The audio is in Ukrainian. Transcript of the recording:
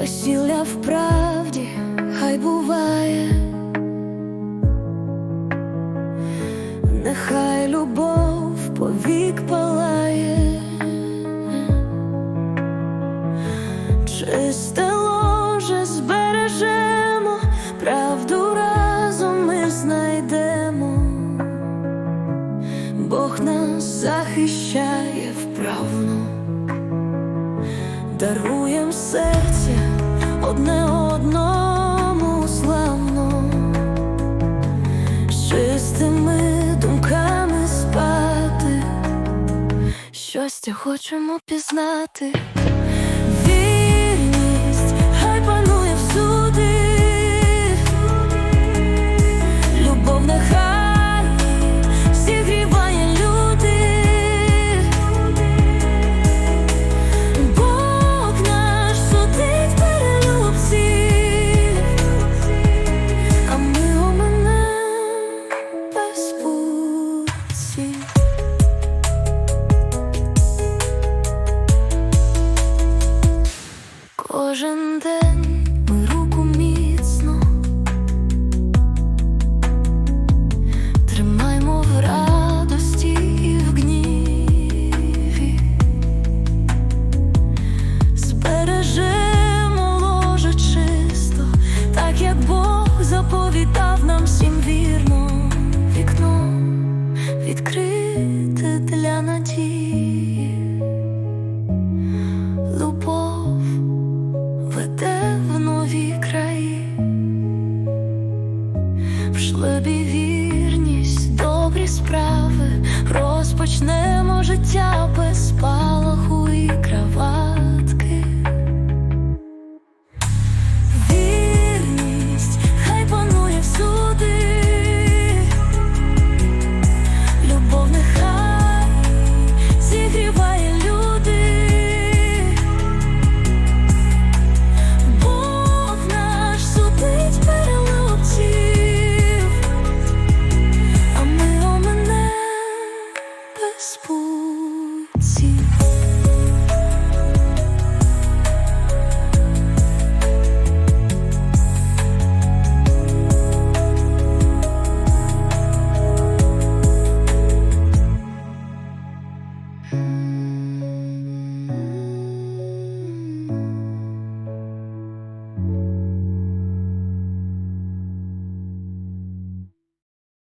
весілля вправді хай буває, нехай любов повік палає, чисте ложе збережемо, правду разом ми знайдемо. Бог нас захищає даруєм серця одне одному славно, з чистими думками спати, щастя хочемо пізнати. Кожен день ми руку міцно тримаймо в радості і в гніві, збережемо ложе чисто, так як Бог заповідав нам всім вірно, вікно відкрите для надії. Розпочнемо життя без крава. Hum.